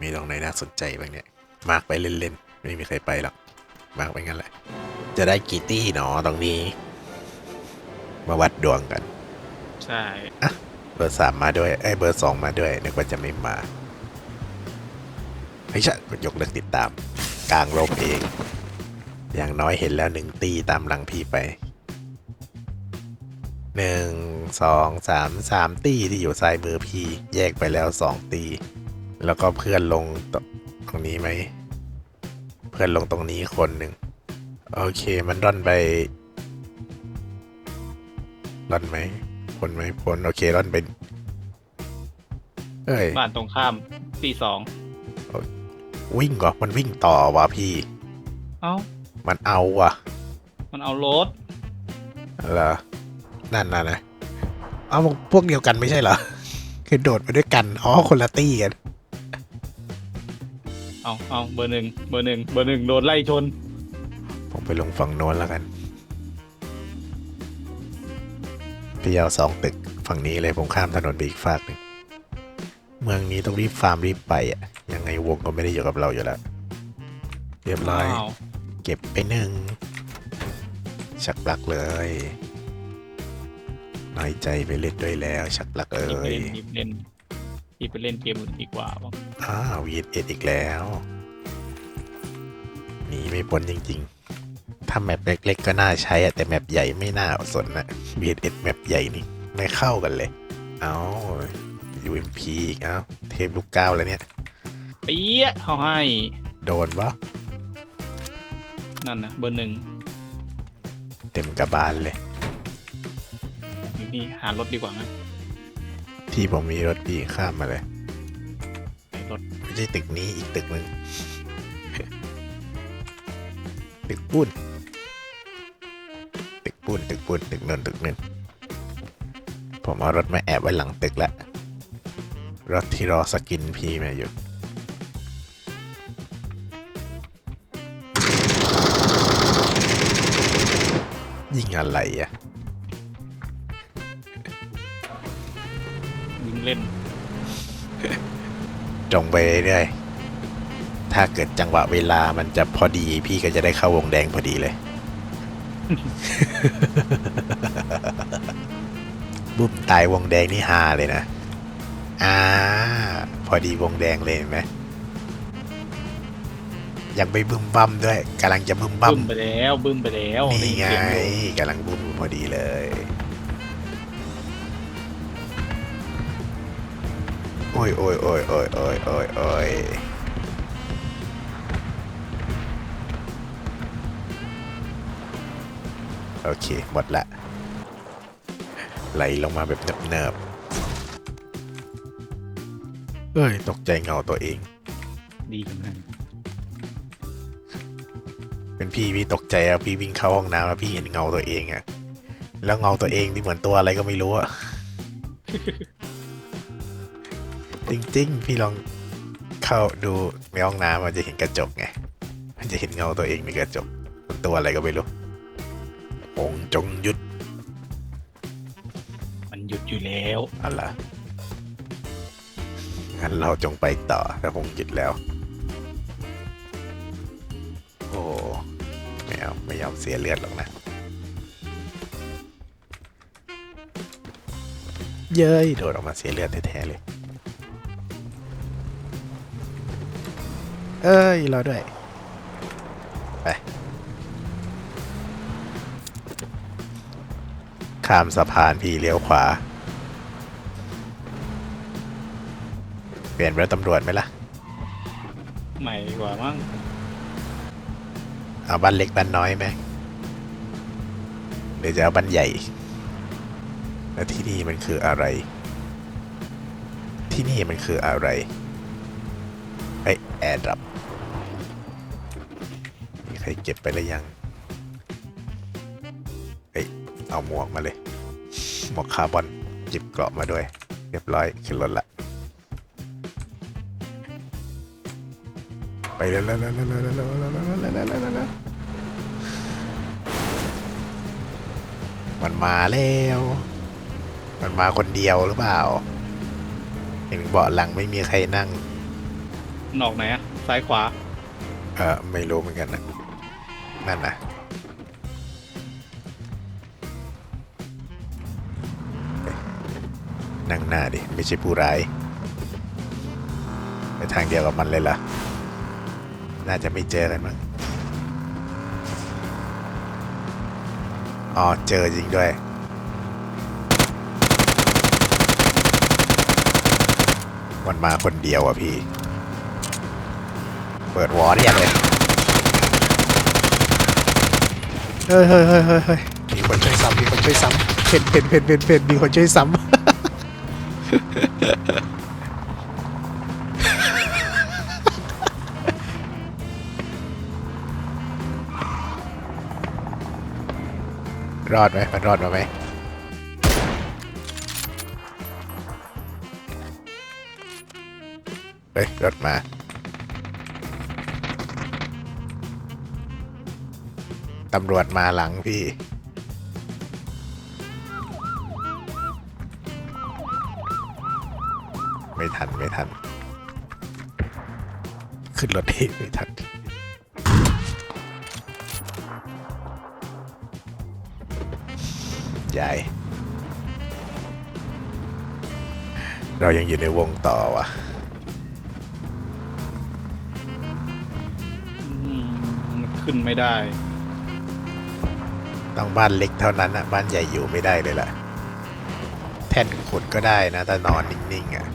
มีตรงไหนน่าสนใจบ้างเนี่ย มาร์กไปเล่นๆ ไม่มีใครไปหรอก มาร์กไปงั้นแหละ จะได้กี่ตี้หนอตรงนี้ มาวัดดวงกัน ใช่เบอร์สามมาด้วยเอ้ยเบอร์สองมาด้วยนึกว่าจะไม่มาไม่ใช่กดยกเลิกติดตาม กลางลบเอง อย่างน้อยเห็นแล้วหนึ่งตีตามหลังพี่ไปหนึ่งสองสามสามตีที่อยู่ซ้ายมือพี่ แยกไปแล้วสองตี แล้วก็เพื่อนลงตตรงนี้ไหม เพื่อนลงตรงนี้คนหนึ่งโอเคมันร่อนไปร่อนไหมพ้นไหมพ้นโอเคร่อนเป็นเอ้ยบ้านตรงข้ามตีสองวิ่งก่อนมันวิ่งต่อว่ะพี่ เอ้ามันเอาว่ะ มันเอารถเหรอนั่นน่ะนะเอาพวกเดียวกันไม่ใช่เหรอ คือโดดมาด้วยกัน อ๋อ คนละตี้กัน เอาเอาเบอร์หนึ่งเบอร์หนึ่งเบอร์หนึ่งโดนไล่ชน ผมไปลงฝั่งโน้นแล้วกัน พี่เอาสองตึกฝั่งนี้เลยผมข้ามถนนไปอีกฝากหนึ่งเมืองนี้ต้องรีบฟาร์มรีบไปอะ ยังไงวงก็ไม่ได้อยู่กับเราอยู่แล้ว เรียบร้อย อ้าวเก็บไปหนึ่ง ชักปลักเลย น้อยใจไปเล่นด้วยแล้ว ชักปลักเอ่หยิบไปยเล่นหยิบไปเล่นหยิบไปเล่นเกมอื่นดีกว่าบ้าง อ้าววีเอ็ดอีกแล้วหนีไม่พ้นจริง ๆ ถ้าแมปเล็ก ๆ ก็น่าใช้อะแต่แมปใหญ่ไม่น่าสนนะวีเอ็ดแมปใหญ่นี่ไม่เข้ากันเลย เอา UMP อีกเอ้าเทพลูกเก้าแล้วเนี่ยเปี้ยเขาให้ โดนวะนั่นนะเบอร์หนึ่งเต็มกระบาลเลยอยู่นี่หารถดีกว่านะที่ผมมีรถพี่ข้ามมาเลยไหนรถไม่ ใช่ตึกนี้อีกตึกหนึ่งตึกปุ้นตึกปุ้นตึกปุ้นตึกนนตึกนึงผมเอารถมาแอบไว้หลังตึกแล้วรถที่รอสกินพี่มาอยู่ยิงอะไรอะ ยิงเล่น จงไปเรื่อยๆถ้าเกิดจังหวะเวลามันจะพอดี พี่ก็จะได้เข้าวงแดงพอดีเลย บุ้มตายวงแดงนี่ฮาเลยนะอ่าพอดีวงแดงเลยเห็นไหมยังไม่บึ้มบั้มด้วยกำลังจะบึ้มบั้บึ้มมไปแล้วบึ้มไปแล้วนี่ไงด้ยิเสียอยู่กำลังบึ้มพอดีเลย โอ้ยโอ้ยโอ้ยโอ้ยโอ้ยโอ้ยโอ้ยโอเค หมดละ ไหลลงมาแบบเนิบๆเอ้ย ตกใจเงาตัวเอง ดีเหมือนกันเป็นพี่พี่ตกใจอะพี่วิ่งเข้าห้องน้ำแล้วพี่เห็นเงาตัวเองอะแล้วเงาตัวเองที่เหมือนตัวอะไรก็ไม่รู้อะ จริง ๆ พี่ลองเข้าดูในห้องน้ำมันจะเห็นกระจกไง มันจะเห็นเงาตัวเองในกระจกมันตัวอะไรก็ไม่รู้องค์จงหยุด มันหยุดอยู่แล้วอะไรงั้นเราจงไปต่อถ้าคงหยุดแล้ว โอ้ไม่เอาไม่ยอมเสียเลือดหรอกนะ เย้ยโดดออกมาเสียเลือดแท้ๆเลย เอ้ย รอด้วย ไป ข้ามสะพานพี่เลี้ยวขวา เปลี่ยนรถตำรวจไหมล่ะ ใหม่กว่ามั้งเอาบ้านเล็กบ้านน้อยไหมหรือจะเอาบ้านใหญ่ แล้วที่นี่มันคืออะไร ที่นี่มันคืออะไรไอแอร์ดับมีใครเก็บไปแล้วยังเอ้ย เอาหมวกมาเลย หมวกคาร์บอนจิบเกราะมาด้วย เรียบร้อยขึ้นรถละ ไปแล้วแล้วแล้วแล้วแล้วแล้วแล้วแล้วแล้วมันมาแล้ว มันมาคนเดียวหรือเปล่า เห็นเบาะหลังไม่มีใครนั่งนอกไหนอะซ้ายขวา เออไม่รู้เหมือนกันนะ นั่นนะนั่งหน้าดิ ไม่ใช่ผู้ร้าย ไปทางเดียวกับมันเลยล่ะ น่าจะไม่เจอกันมั้งอ๋อ เจอจริงด้วย มันมาคนเดียวอะพี่ เปิดวอร์ดยังเลย เฮ้ยเฮ้ยเฮ้ยเฮ้ยเฮ้ยมีคนช่วยซ้ำมีคนช่วยซ้ำเพนเพนเพนเพนเพนมีคนช่วยซ้ำ รอดไหมมันรอดมาไหมเฮ้ยรถมา ตำรวจมาหลังพี่ ไม่ทันไม่ทัน ขึ้นรถเองไม่ทันใหญ่เรายังอยู่ในวงต่อวะมันขึ้นไม่ได้ ต้องบ้านเล็กเท่านั้นอะบ้านใหญ่อยู่ไม่ได้เลยล่ะ แท่นขุดก็ได้นะ แต่นอนนิ่งๆอะ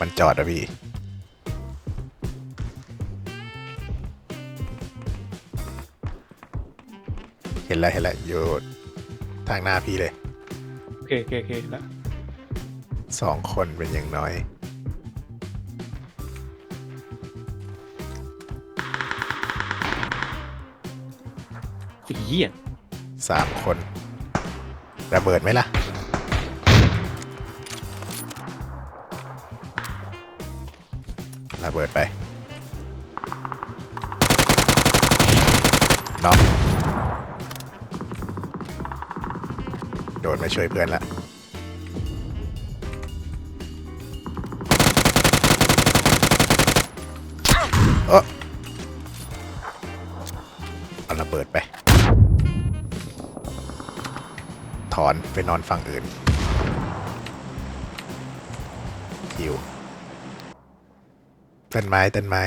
มันจอดอะพี่เห็นแล้วเห็นแล้วอยู่ทางหน้าพี่เลย โอเคโอเคโอเคแล้ว สองคนเป็นอย่างน้อยไอ้เหี้ยสามคน ระเบิดไหมล่ะ ระเบิดไปน็อกโดนมาช่วยเพื่อนละ เออเอาระเบิดไป ถอนไปนอนฝั่งอื่นคิวต้นไม้ต้นไม้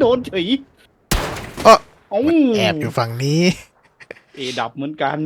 โดนเฉยเอ้อเอ้า แอบอยู่ฝั่งนี้ เอดับเหมือนกัน